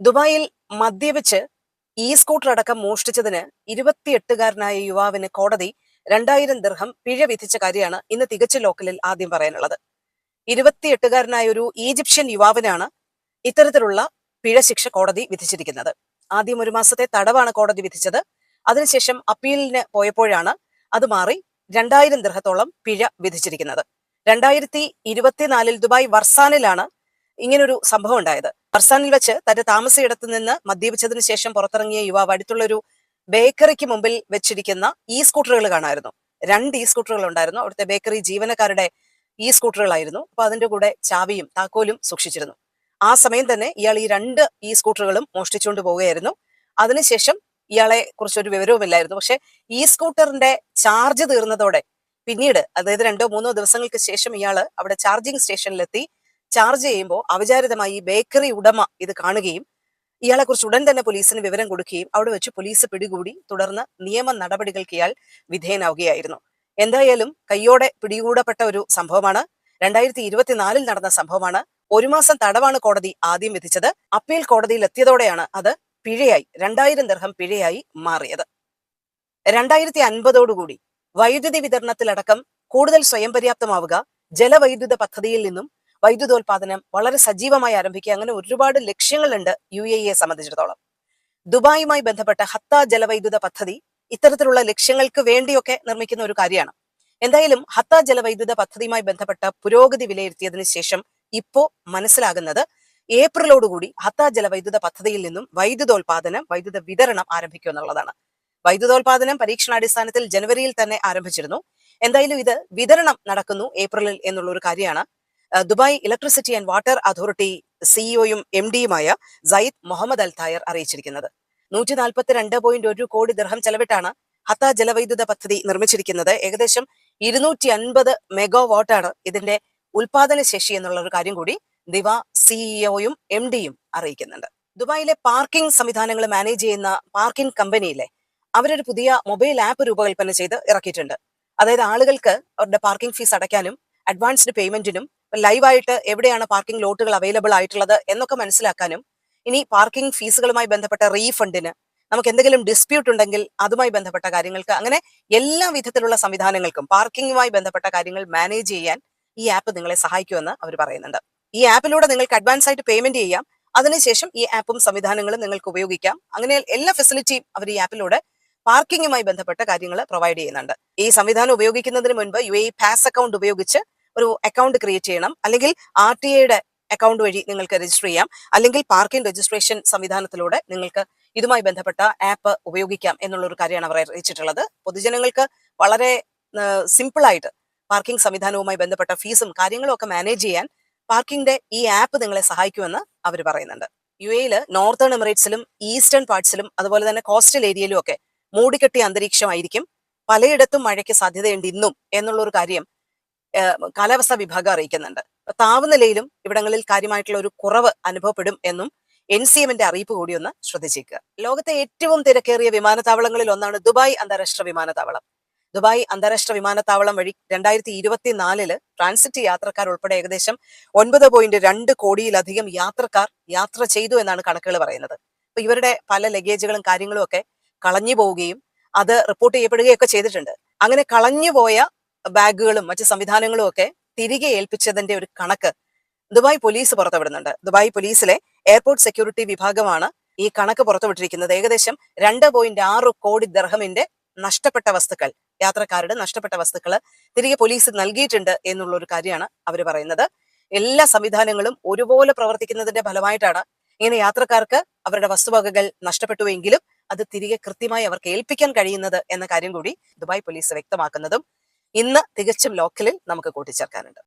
ദുബായിൽ മദ്യപിച്ച് E scooter അടക്കം മോഷ്ടിച്ചതിന് ഇരുപത്തിയെട്ടുകാരനായ യുവാവിന് കോടതി രണ്ടായിരം ദിർഹം പിഴ വിധിച്ച കാര്യമാണ് ഇന്ന് തികച്ച ലോക്കലിൽ ആദ്യം പറയാനുള്ളത്. ഇരുപത്തിയെട്ടുകാരനായ ഒരു ഈജിപ്ഷ്യൻ യുവാവിനാണ് ഇത്തരത്തിലുള്ള പിഴ ശിക്ഷ കോടതി വിധിച്ചിരിക്കുന്നത്. ആദ്യം ഒരു മാസത്തെ തടവാണ് കോടതി വിധിച്ചത്. അതിനുശേഷം അപ്പീലിന് പോയപ്പോഴാണ് അത് മാറി രണ്ടായിരം ദിർഹത്തോളം പിഴ വിധിച്ചിരിക്കുന്നത്. രണ്ടായിരത്തി ഇരുപത്തിനാലിൽ ദുബായ് വർസാനിലാണ് ഇങ്ങനൊരു സംഭവം ഉണ്ടായത്. ബർസാനിൽ വെച്ച് തന്റെ താമസയിടത്ത് നിന്ന് മദ്യപിച്ചതിന് ശേഷം പുറത്തിറങ്ങിയ യുവാവ് അടുത്തുള്ള ഒരു ബേക്കറിക്ക് മുമ്പിൽ വെച്ചിരിക്കുന്ന ഈ സ്കൂട്ടറുകൾ കാണായിരുന്നു. രണ്ട് ഈ സ്കൂട്ടറുകൾ ഉണ്ടായിരുന്നു. അവിടുത്തെ ബേക്കറി ജീവനക്കാരുടെ ഈ സ്കൂട്ടറുകളായിരുന്നു. അപ്പൊ അതിന്റെ കൂടെ ചാവിയും താക്കോലും സൂക്ഷിച്ചിരുന്നു. ആ സമയം തന്നെ ഇയാൾ ഈ രണ്ട് ഈ സ്കൂട്ടറുകളും മോഷ്ടിച്ചുകൊണ്ട് പോവുകയായിരുന്നു. അതിനുശേഷം ഇയാളെ കുറിച്ചൊരു വിവരവുമില്ലായിരുന്നു പക്ഷെ ഈ സ്കൂട്ടറിന്റെ ചാർജ് തീർന്നതോടെ പിന്നീട് അതായത് രണ്ടോ മൂന്നോ ദിവസങ്ങൾക്ക് ശേഷം ഇയാൾ അവിടെ ചാർജിങ് സ്റ്റേഷനിലെത്തി. ചാർജ് ചെയ്യുമ്പോൾ അവിചാരിതമായി ഈ ബേക്കറി ഉടമ ഇത് കാണുകയും ഇയാളെ കുറിച്ച് ഉടൻ തന്നെ പോലീസിന് വിവരം കൊടുക്കുകയും അവിടെ വെച്ച് പോലീസ് പിടികൂടി തുടർന്ന് നിയമ നടപടികൾക്ക് ഇയാൾ വിധേയനാവുകയായിരുന്നു. എന്തായാലും കയ്യോടെ പിടികൂടപ്പെട്ട ഒരു സംഭവമാണ്. രണ്ടായിരത്തി ഇരുപത്തിനാലിൽ നടന്ന സംഭവമാണ്. ഒരു മാസം തടവാണ് കോടതി ആദ്യം വിധിച്ചത്. അപ്പീൽ കോടതിയിൽ എത്തിയതോടെയാണ് അത് പിഴയായി രണ്ടായിരം ദർഹം പിഴയായി മാറിയത്. രണ്ടായിരത്തി അൻപതോടുകൂടി വൈദ്യുതി വിതരണത്തിലടക്കം കൂടുതൽ സ്വയം പര്യാപ്തമാവുക ജലവൈദ്യുത പദ്ധതിയിൽ നിന്നും വൈദ്യുതോൽപാദനം വളരെ സജീവമായി ആരംഭിക്കുക. അങ്ങനെ ഒരുപാട് ലക്ഷ്യങ്ങളുണ്ട് യു എ ഇയെ സംബന്ധിച്ചിടത്തോളം. ദുബായുമായി ബന്ധപ്പെട്ട ഹത്ത ജലവൈദ്യുത പദ്ധതി ഇത്തരത്തിലുള്ള ലക്ഷ്യങ്ങൾക്ക് വേണ്ടിയൊക്കെ നിർമ്മിക്കുന്ന ഒരു കാര്യമാണ്. എന്തായാലും ഹത്ത ജലവൈദ്യുത പദ്ധതിയുമായി ബന്ധപ്പെട്ട പുരോഗതി വിലയിരുത്തിയതിനു ശേഷം ഇപ്പോ മനസ്സിലാകുന്നത് ഏപ്രിലോടുകൂടി ഹത്ത ജലവൈദ്യുത പദ്ധതിയിൽ നിന്നും വൈദ്യുതോൽപാദനം വൈദ്യുത വിതരണം ആരംഭിക്കും എന്നുള്ളതാണ്. വൈദ്യുതോൽപാദനം പരീക്ഷണാടിസ്ഥാനത്തിൽ ജനുവരിയിൽ തന്നെ ആരംഭിച്ചിരുന്നു. എന്തായാലും ഇത് വിതരണം നടക്കുന്നു ഏപ്രിലിൽ എന്നുള്ള ഒരു കാര്യമാണ്. Dubai electricity and water authority സിഇഒയും M ഡിയുമായ സയ്യിദ് മുഹമ്മദ് അൽ തായർ അറിയിച്ചിരിക്കുന്നത്. നൂറ്റി പോയിന്റ് ഒരു കോടി ദിർഹം ചെലവിട്ടാണ് ഹത്ത ജലവൈദ്യുത പദ്ധതി നിർമ്മിച്ചിരിക്കുന്നത്. ഏകദേശം ഇരുന്നൂറ്റി അൻപത് മെഗാവാട്ടാണ് ഇതിന്റെ ഉൽപാദന ശേഷി എന്നുള്ള ഒരു കാര്യം കൂടി ദിവ സിഇഒയും എം ഡിയും അറിയിക്കുന്നുണ്ട്. ദുബായിലെ പാർക്കിംഗ് സംവിധാനങ്ങൾ മാനേജ് ചെയ്യുന്ന പാർക്കിംഗ് കമ്പനിയിലെ അവരൊരു പുതിയ മൊബൈൽ ആപ്പ് രൂപകൽപ്പന ചെയ്ത് ഇറക്കിയിട്ടുണ്ട്. അതായത് ആളുകൾക്ക് അവരുടെ പാർക്കിംഗ് ഫീസ് അടയ്ക്കാനും അഡ്വാൻസ്ഡ് പേയ്മെന്റിനും ലൈവായിട്ട് എവിടെയാണ് പാർക്കിംഗ് ലോട്ടുകൾ അവൈലബിൾ ആയിട്ടുള്ളത് എന്നൊക്കെ മനസ്സിലാക്കാനും ഇനി പാർക്കിംഗ് ഫീസുകളുമായി ബന്ധപ്പെട്ട റീഫണ്ടിന് നമുക്ക് എന്തെങ്കിലും ഡിസ്പ്യൂട്ട് ഉണ്ടെങ്കിൽ അതുമായി ബന്ധപ്പെട്ട കാര്യങ്ങൾക്ക് അങ്ങനെ എല്ലാ വിധത്തിലുള്ള സംവിധാനങ്ങൾക്കും പാർക്കിംഗുമായി ബന്ധപ്പെട്ട കാര്യങ്ങൾ മാനേജ് ചെയ്യാൻ ഈ ആപ്പ് നിങ്ങളെ സഹായിക്കുമെന്ന് അവർ പറയുന്നുണ്ട്. ഈ ആപ്പിലൂടെ നിങ്ങൾക്ക് അഡ്വാൻസ് ആയിട്ട് പേയ്മെന്റ് ചെയ്യാം. അതിനുശേഷം ഈ ആപ്പും സംവിധാനങ്ങളും നിങ്ങൾക്ക് ഉപയോഗിക്കാം. അങ്ങനെ എല്ലാ ഫെസിലിറ്റിയും അവർ ഈ ആപ്പിലൂടെ പാർക്കിങ്ങുമായി ബന്ധപ്പെട്ട കാര്യങ്ങൾ പ്രൊവൈഡ് ചെയ്യുന്നുണ്ട്. ഈ സംവിധാനം ഉപയോഗിക്കുന്നതിന് മുൻപ് യു എ പാസ് അക്കൗണ്ട് ഉപയോഗിച്ച് ഒരു അക്കൗണ്ട് ക്രിയേറ്റ് ചെയ്യണം. അല്ലെങ്കിൽ ആർ ടി ഐയുടെ അക്കൗണ്ട് വഴി നിങ്ങൾക്ക് രജിസ്റ്റർ ചെയ്യാം. അല്ലെങ്കിൽ പാർക്കിംഗ് രജിസ്ട്രേഷൻ സംവിധാനത്തിലൂടെ നിങ്ങൾക്ക് ഇതുമായി ബന്ധപ്പെട്ട ആപ്പ് ഉപയോഗിക്കാം എന്നുള്ള ഒരു കാര്യമാണ് അവർ അറിയിച്ചിട്ടുള്ളത്. പൊതുജനങ്ങൾക്ക് വളരെ സിമ്പിളായിട്ട് പാർക്കിംഗ് സംവിധാനവുമായി ബന്ധപ്പെട്ട ഫീസും കാര്യങ്ങളും ഒക്കെ മാനേജ് ചെയ്യാൻ പാർക്കിംഗിന്റെ ഈ ആപ്പ് നിങ്ങളെ സഹായിക്കുമെന്ന് അവർ പറയുന്നുണ്ട്. യു എയിൽ നോർത്തേൺ എമിറേറ്റ്സിലും ഈസ്റ്റേൺ പാർട്സിലും അതുപോലെ തന്നെ കോസ്റ്റൽ ഏരിയയിലും ഒക്കെ മൂടിക്കെട്ടിയ അന്തരീക്ഷമായിരിക്കും. പലയിടത്തും മഴയ്ക്ക് സാധ്യതയുണ്ട് ഇന്നും എന്നുള്ളൊരു കാര്യം കാലാവസ്ഥാ വിഭാഗം അറിയിക്കുന്നുണ്ട്. താപനിലയിലും ഇവിടങ്ങളിൽ കാര്യമായിട്ടുള്ള ഒരു കുറവ് അനുഭവപ്പെടും എന്നും എൻ സി എമ്മിന്റെ അറിയിപ്പ് കൂടി ഒന്ന് ശ്രദ്ധിച്ചേക്കുക. ലോകത്തെ ഏറ്റവും തിരക്കേറിയ വിമാനത്താവളങ്ങളിൽ ഒന്നാണ് ദുബായ് അന്താരാഷ്ട്ര വിമാനത്താവളം. ദുബായ് അന്താരാഷ്ട്ര വിമാനത്താവളം വഴി രണ്ടായിരത്തി ഇരുപത്തിനാലിൽ ട്രാൻസിറ്റ് യാത്രക്കാർ ഉൾപ്പെടെ ഏകദേശം ഒൻപത് പോയിന്റ് രണ്ട് കോടിയിലധികം യാത്രക്കാർ യാത്ര ചെയ്തു എന്നാണ് കണക്കുകൾ പറയുന്നത്. അപ്പൊ ഇവരുടെ പല ലഗേജുകളും കാര്യങ്ങളും ഒക്കെ കളഞ്ഞു പോവുകയും അത് റിപ്പോർട്ട് ചെയ്യപ്പെടുകയൊക്കെ ചെയ്തിട്ടുണ്ട്. അങ്ങനെ കളഞ്ഞു പോയ ബാഗുകളും മറ്റു സംവിധാനങ്ങളും ഒക്കെ തിരികെ ഏൽപ്പിച്ചതിന്റെ ഒരു കണക്ക് ദുബായ് പോലീസ് പുറത്തുവിടുന്നുണ്ട്. ദുബായ് പോലീസിലെ എയർപോർട്ട് സെക്യൂരിറ്റി വിഭാഗമാണ് ഈ കണക്ക് പുറത്തുവിട്ടിരിക്കുന്നത്. ഏകദേശം രണ്ട് പോയിന്റ് ആറ് കോടി ദർഹമിന്റെ നഷ്ടപ്പെട്ട വസ്തുക്കൾ യാത്രക്കാരുടെ നഷ്ടപ്പെട്ട വസ്തുക്കൾ തിരികെ പോലീസ് നൽകിയിട്ടുണ്ട് എന്നുള്ള ഒരു കാര്യമാണ് അവർ പറയുന്നത്. എല്ലാ സംവിധാനങ്ങളും ഒരുപോലെ പ്രവർത്തിക്കുന്നതിന്റെ ഫലമായിട്ടാണ് ഇങ്ങനെ യാത്രക്കാർക്ക് അവരുടെ വസ്തുവകകൾ നഷ്ടപ്പെട്ടുവെങ്കിലും അത് തിരികെ കൃത്യമായി അവർക്ക് ഏൽപ്പിക്കാൻ കഴിയുന്നത് എന്ന കാര്യം കൂടി ദുബായ് പോലീസ് വ്യക്തമാക്കുന്നതും ഇന്ന് തികച്ചും ലോക്കലിൽ നമുക്ക് കൂട്ടിച്ചേർക്കാനുണ്ട്.